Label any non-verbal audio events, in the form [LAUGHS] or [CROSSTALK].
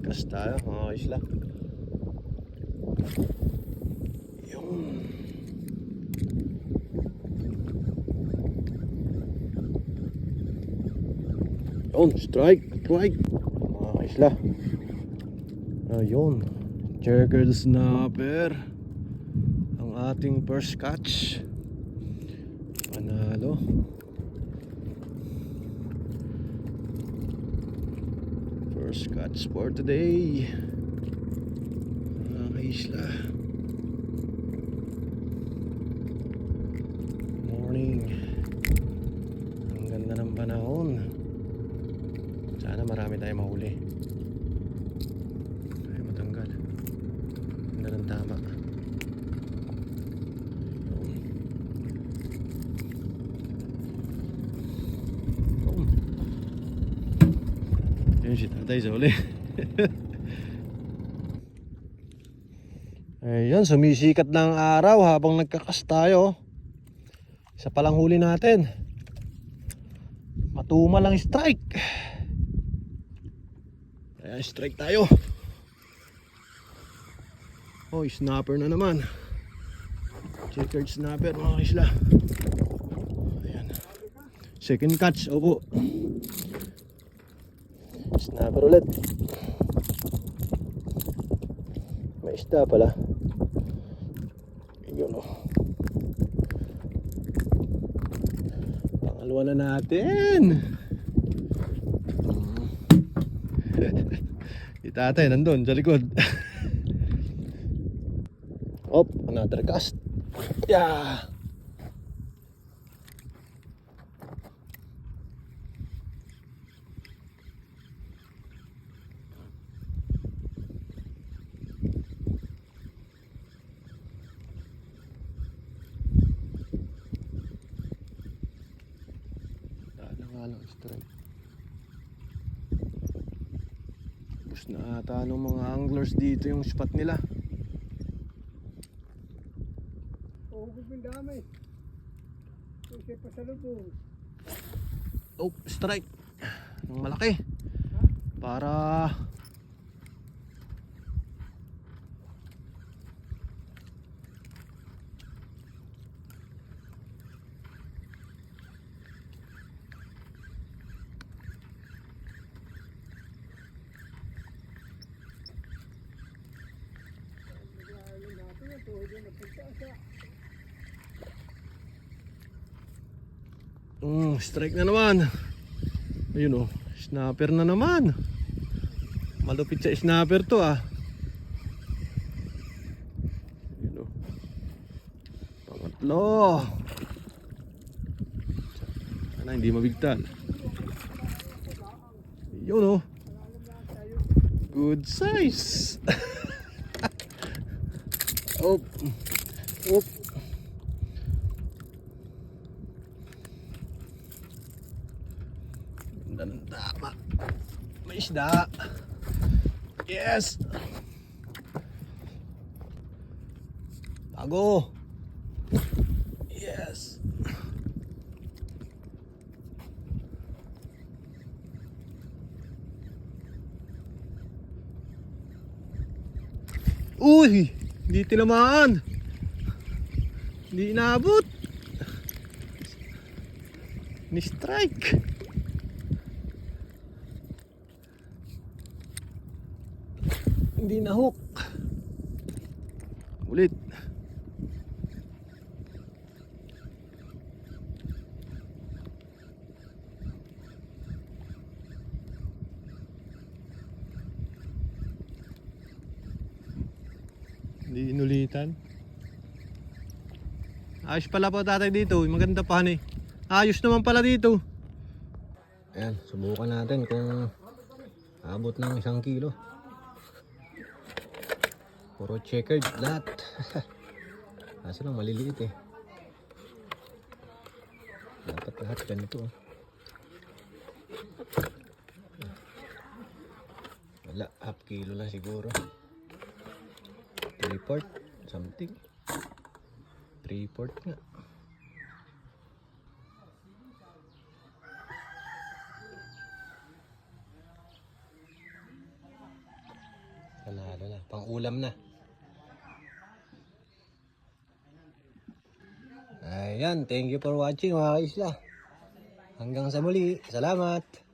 Cast tayo mga isla. Yung... Yun, strike, strike. Mga isla. Ayun. Checkered snapper. Ang ating first catch. Panalo. First catch for today. Mga isla. Morning. Ang ganda ng panahon. Sana marami tayong mahuli. Ay, matanggal. Ganda ng tama. Yun si tatay sa uli. [LAUGHS] Ayan, sumisikat ng araw habang nagkakas tayo. Isa palang huli natin. Matuma lang strike. Ayan, strike tayo. Oh, snapper na naman. Checkered snapper mga isla. Ayan. Second catch, opo. Snapper ulit. May isda pala. Yun o. Pangalawa na natin. [LAUGHS] Si tatay nandun sa likod. [LAUGHS] Op, another cast. Yeah. Lang strike. Tapos na ata ng mga anglers dito yung spot nila. Uhugog yung dami. Kasi pasalubong. Oh, strike. Ang malaki. Para Ayun natin yung tuhod yung napunta sa Mm, strike na naman. Ayun oh, snapper na naman. Malupit sa snapper to ah. Ayun oh. Pangatlo. Sana hindi mabigtan. Yun oh. Good size. [LAUGHS] Op. Op. Ganda ng tama. May isda. Yes! Bago! Yes! Uy! Hindi tinamaan! Hindi inaabot! Ni strike! Hindi na hook. Ulit. Hindi inulitan. Ayos pala po tatay dito. Maganda pa eh. Ayos naman pala dito. Ayan, subukan natin kung abot ng isang kilo. Puro checkered lahat. [LAUGHS] Kaso lang maliliit eh. Dapat lahat ganito. oh. Wala, half kilo lang siguro. 3 port, something. 3 port nga. Panalo na. Pang ulam na. Ayan, thank you for watching mga kaisla. Hanggang sa muli. Salamat.